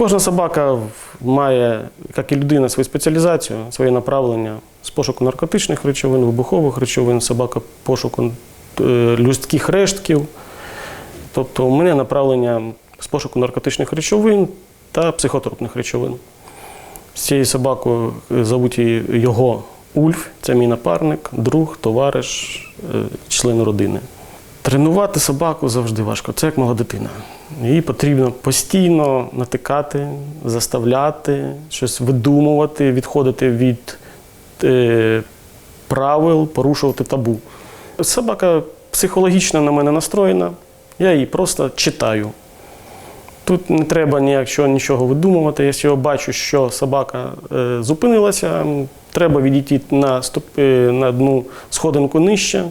Кожна собака має, як і людина, свою спеціалізацію, своє направлення з пошуку наркотичних речовин, вибухових речовин, собака пошуку е, людських рештків. Тобто у мене направлення з пошуку наркотичних речовин та психотропних речовин. З цією собакою е, зовуть його Ульф, це мій напарник, друг, товариш, е, член родини. Тренувати собаку завжди важко, це як мала дитина. Її потрібно постійно натикати, заставляти, щось видумувати, відходити від е, правил, порушувати табу. Собака психологічно на мене настроєна, я її просто читаю. Тут не треба ніякого нічого видумувати. Якщо я бачу, що собака е, зупинилася, треба відійти на, стоп, е, на одну сходинку нижче,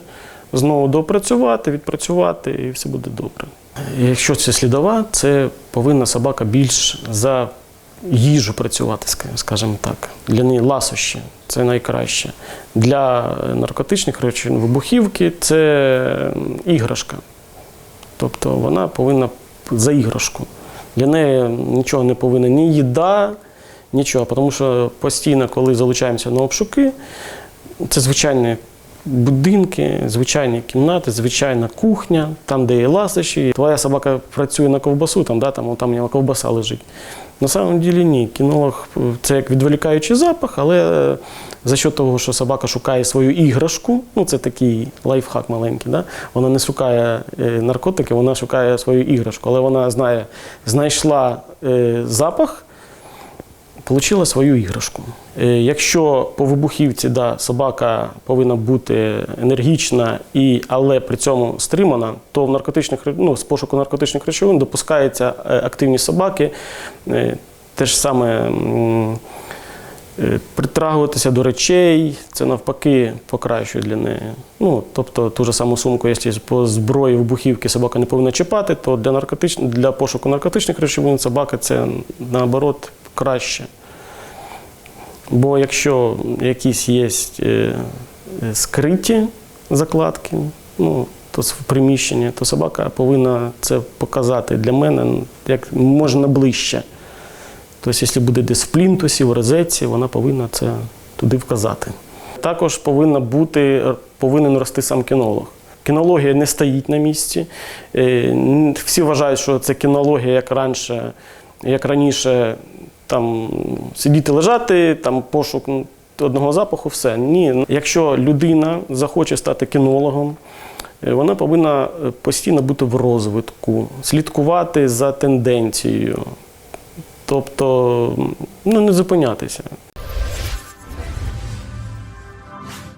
знову допрацювати, відпрацювати, і все буде добре. Якщо це слідова, це повинна собака більш за їжу працювати, скажімо так. Для неї ласощі це найкраще. Для наркотичних речовин вибухівки це іграшка. Тобто вона повинна за іграшку. Для неї нічого не повинна ні їда, нічого. Тому що постійно, коли залучаємося на обшуки, це звичайні будинки, звичайні кімнати, звичайна кухня, там, де є ласощі. Твоя собака працює на ковбасу, там, да, там, там у нього ковбаса лежить. На самом ділі ні. Кінолог е, це як відволікаючий запах, але е, за що того, що собака шукає свою іграшку, ну це такий лайфхак маленький, да? вона не шукає е, наркотики, вона шукає свою іграшку, але вона знає, знайшла запах, отримала свою іграшку. Е, Якщо по вибухівці да, собака повинна бути енергічна, і, але при цьому стримана, то в наркотичних, ну, з пошуку наркотичних речовин допускаються е, активні собаки. Е, Те ж саме притрагуватися до речей, це навпаки покращує для неї. Ну, тобто ту ж саму сумку, якщо по зброї вибухівки собака не повинна чіпати, то для, наркотич... для пошуку наркотичних речовин собака це наоборот краще. Бо якщо якісь є е, е, скриті закладки, ну, то в приміщенні, то собака повинна це показати для мене як можна ближче. Тобто, якщо буде десь в плінтусі, в розетці, вона повинна це туди вказати. Також повинна бути, повинен рости сам кінолог. Кінологія не стоїть на місці. Е, Всі вважають, що це кінологія, як раніше, як раніше, там сидіти лежати, там пошук одного запаху, все. Ні. Якщо людина захоче стати кінологом, е, вона повинна е, постійно бути в розвитку, слідкувати за тенденцією. Тобто, ну не зупинятися.